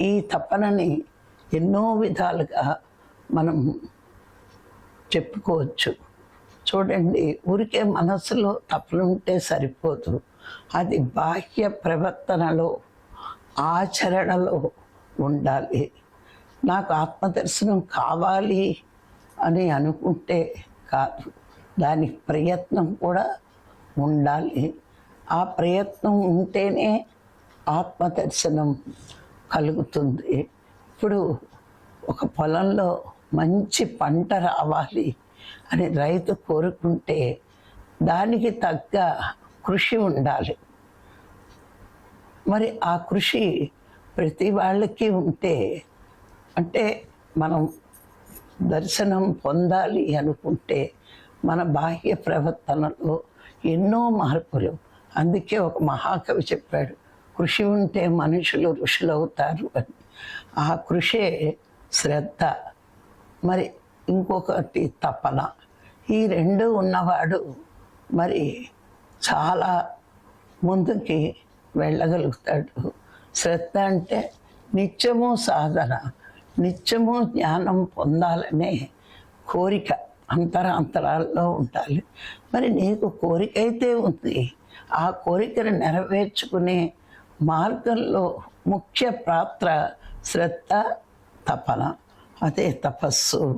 ఈ తపనని ఎన్నో విధాలుగా మనం చెప్పుకోవచ్చు. చూడండి ఊరికే మనసులో తపన ఉంటే సరిపోదు. అది బాహ్య ప్రవర్తనలో ఆచరణలో ఉండాలి. నాకు ఆత్మదర్శనం కావాలి అని అనుకుంటే కాదు. దానికి ప్రయత్నం కూడా ఉండాలి. ఆ ప్రయత్నం ఉంటేనే ఆత్మదర్శనం కలుగుతుంది. ఇప్పుడు ఒక పొలంలో మంచి పంట రావాలి అని రైతు కోరుకుంటే దానికి తగ్గ కృషి ఉండాలి. మరి ఆ కృషి ప్రతి వాళ్ళకి ఉంటే అంటే మనం దర్శనం పొందాలి అనుకుంటే మన బాహ్య ప్రవర్తనలో ఎన్నో మార్పులు. అందుకే ఒక మహాకవి చెప్పాడు కృషి ఉంటే మనుషులు ఋషులు అవుతారు అని. ఆ కృషే శ్రద్ధ. మరి ఇంకొకటి తపన. ఈ రెండు ఉన్నవాడు మరి చాలా ముందుకి వెళ్ళగలుగుతాడు. శ్రద్ధ అంటే నిత్యము సాధన నిత్యము జ్ఞానం పొందాలనే కోరిక అంతరాంతరాల్లో ఉండాలి. మరి నీకు కోరిక అయితే ఉంది. ఆ కోరికను నెరవేర్చుకునే మార్గంలో ముఖ్య పాత్ర శ్రద్ధ తపన. అదే తపస్సు.